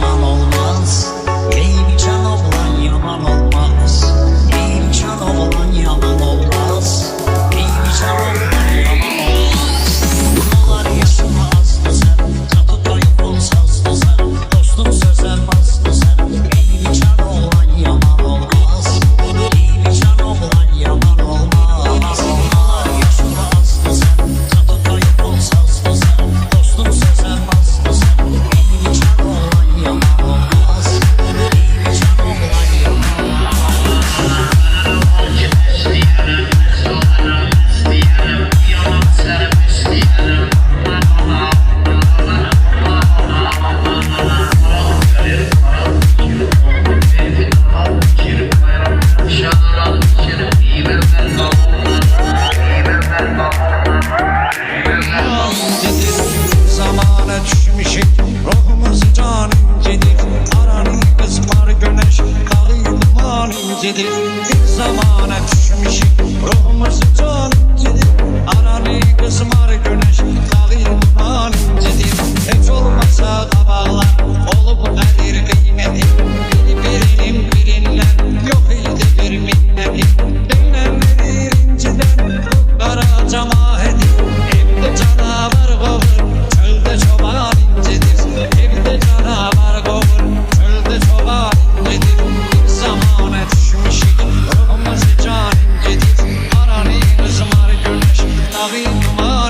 llaman dedi Zamana düşmüşük ruhumuzu tut dedi Aranı kızmar gö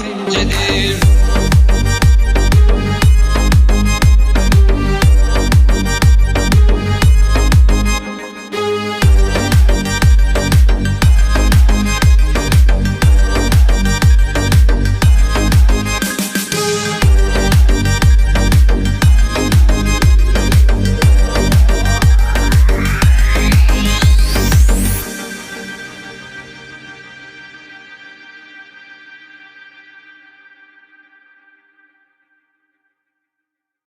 incedir